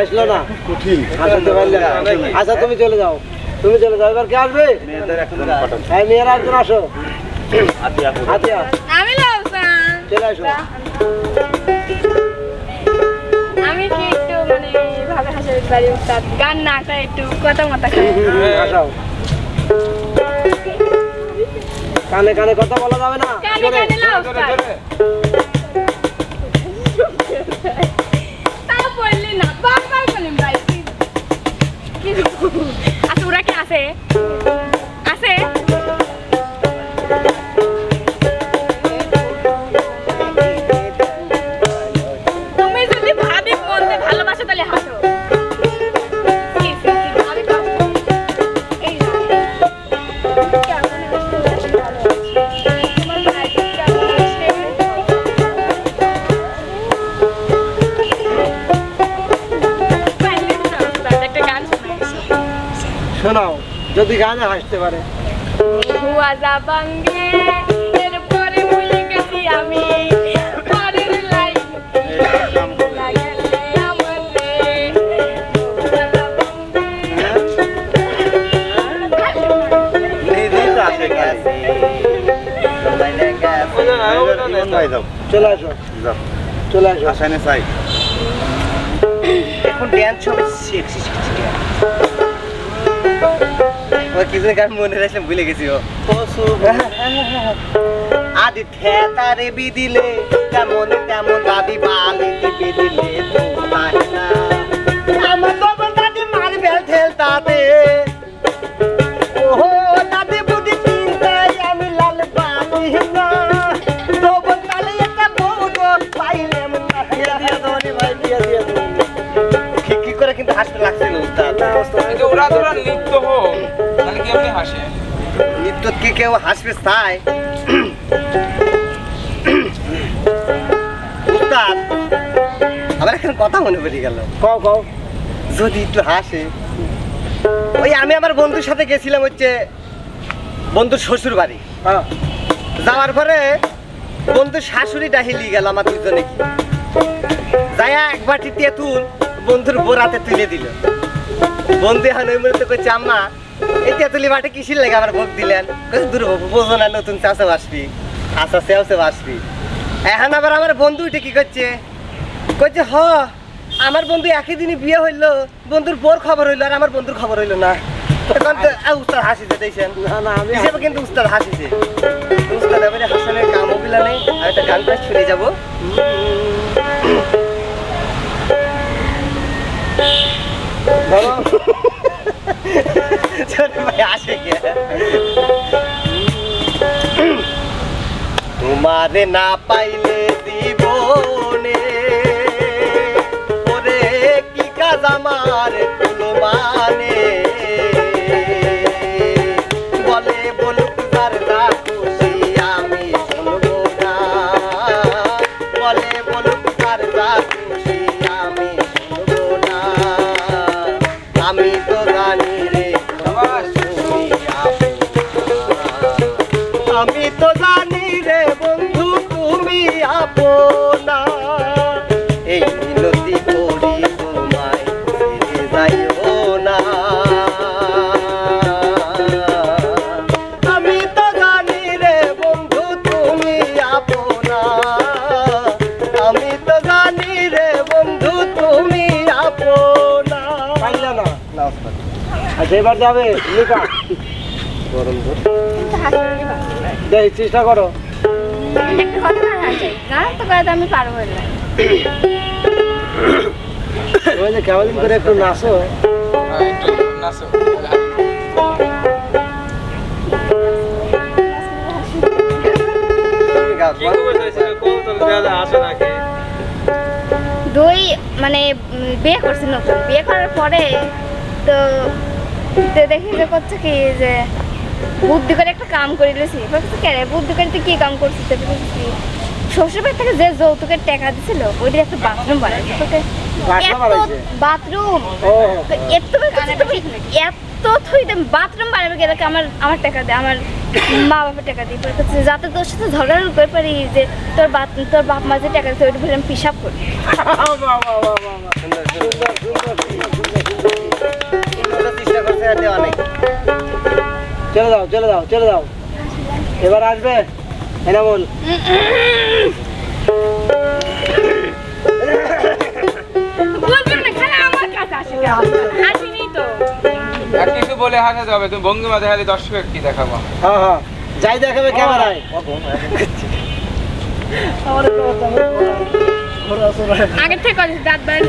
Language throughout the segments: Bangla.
আসলো না? কঠিন। আচ্ছা তুমি চলে যাও। তুমি চলে যাও। এবার কে আসবে? হ্যাঁ মেয়েরা একজন আসো। আতিয়া। আমি চলে আসো। আমি কি একটু মানে ভাবে হাসাতে পারি উস্তাদ গান না করে একটু কথা মতো খাই। আসাও কানে কানে কথা বলা যাবে না? কানে কানে না উস্তাদ তা বললি না বারবার বললাম ভাই আচ্ছা ওরা কি আছে? শোনাও যদি গানে হাসতে পারে। আমি। চলে আসো। চলে আসো। আসানে চাই। এখন ড্যান্স হবে সেক্সি সেক্সি ও কিছু গান মনে রাখলাম ভুলে গেছি, ও। আদি থেতারে বিদিলে তেমন তেমন দাদি বালি দিবি লাগছিল উস্তাদ কিন্তু ওরা ধরা লিপ্ত হোক তাহলে কি আপনি হাসে নৃত্য কি কেউ হাসবে চায় উস্তাদ আমার এখন কথা মনে পড়ে গেল। কও কও। যদি একটু হাসে। ওই আমি আমার বন্ধুর সাথে গেছিলাম হচ্ছে বন্ধুর শ্বশুর বাড়ি। হ্যাঁ। যাওয়ার পরে বন্ধুর শাশুড়িটা হিলিয়ে গেল আমার দুজনে। কি যাইয়া এক বাটি তেঁতুল বন্ধুর বোরাতে তুলে দিল। বন্ধু এখন ওই মুহূর্তে করছে আম্মা এই তেঁতুলি বাটি কিসির লেগে আমার ভোগ দিলেন? দূর বোঝো না নতুন চাষে বাসবি আচ্ছা সেও বাসবি। এখন আবার আমার বন্ধু উঠে কি করছে? কইছে হ আমার বন্ধু একই দিনই বিয়ে হইল বন্ধুর বোর খবর হইল আর আমার বন্ধুর খবর হইল না। তখন তো উস্তাদ হাসিছে দেখছেন? না না আমি হিসেবে কিন্তু উস্তাদ হাসিছে। উস্তাদ এবারে হাসানের কাম অবিলা নেই আর একটা গান শুনে যাব। ছোট ভাই আসে তোমারে না পাইলে জীবনে ওরে কি কাজ আমার? যাবে লিখা গরম। দেখ চেষ্টা করো। আমি পারব না কেমন করে একটু নাচো। একটু নাচো দুই মানে বিয়ে করছি নতুন। বিয়ে করার পরে তো তো দেখি যে করছে কি যে বুদ্ধি করে একটা কাম করে বুদ্ধি করে তুই কি কাম করছিস তো বলছি কি, শ্বশুর থেকে যে যৌতুকের টাকা দিছিল ওইটা একটা বাথরুম বানাইছে তোকে বাথরুম এত এত থুই বাথরুম বানাবে গেলে কি আমার আমার টাকা দে আমার মা বাবার টাকা দিয়ে পরে করছে যাতে তোর সাথে ঝগড়া করে পারি যে তোর বাপ তোর বাপ মা যে টাকা দিতে ওইটা আমি পিসাব করি সুন্দর সুন্দর সুন্দর চেষ্টা করছে আর দেওয়া নাই। চলে যাও চলে যাও চলে যাও। এবার আসবে? এনামুল আর কিছু বলে হাসাতে হবে তুমি ভঙ্গিমা দেখালে দর্শক কি দেখাবো? হ্যাঁ হ্যাঁ। যাই দেখাবে ক্যামেরায়। আগের থেকে দাঁত বাইরে।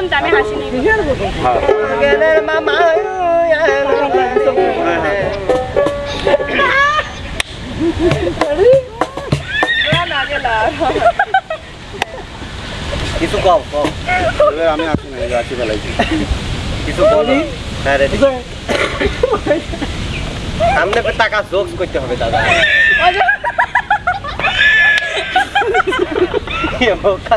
আমি হাসিনি গেলের মামা কিছু কম কম আমি আসি না আসি ফেলাইছি। কিছু বলো। হ্যাঁ রেডি সামনে টাকা জোকস করতে হবে দাদা। বোকা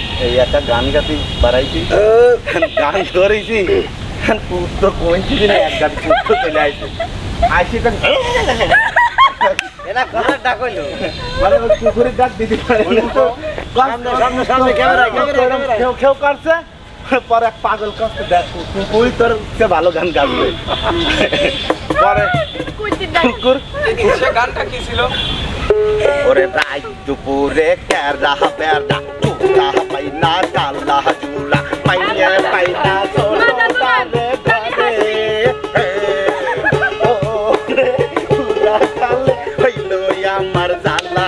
এই একটা গান গাতি বাড়াইছি। গান ধরেছি। পুত্র কমছি দিনে এক গান পুত্র চলে আসছে আসি তো ডাক হইল। মানে ডাক দিতে পারে। সামনে, সামনে, করছে পরে এক পাগল করছে দেখ তুই তোর সে ভালো গান গাইবে পরে কুকুর। গানটা কি ছিল? ওরে রাই দুপুরে কেরা বেড়া চুলা পাইনা কালা জুলা পাইনে পাইনা সোলো তালে ঘরে ও রে পুরা কালে হইল আমার জালা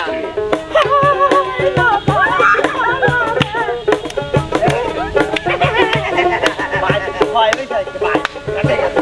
হয় নাই ভাই কাটে গেছে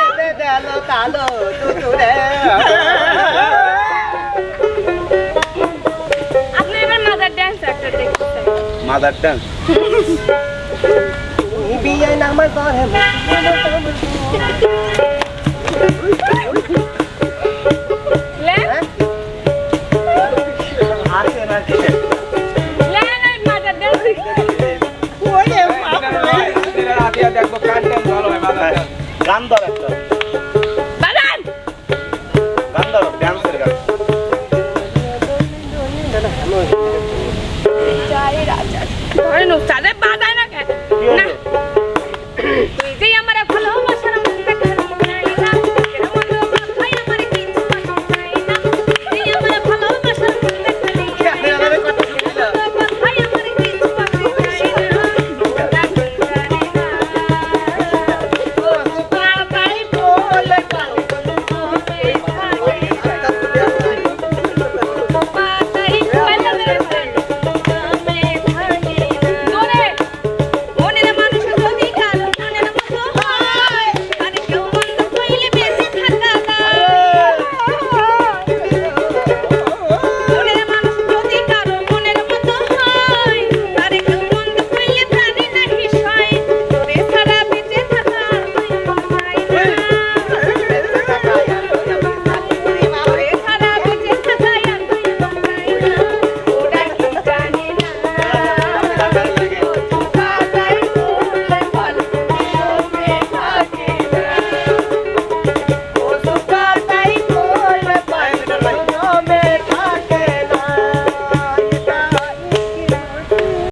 কোসবানে হেদে দেলো তালো তুতুরে আপনি এবার মাদার ড্যান্স একটা দেখতেছেন মাদার ডান্স বিয়ে নামার করে লেন আসে না লেন এই মাদার ড্যান্স আতিয়া দেখব কার dance? ভালো হয় মাদার dance। গান দাও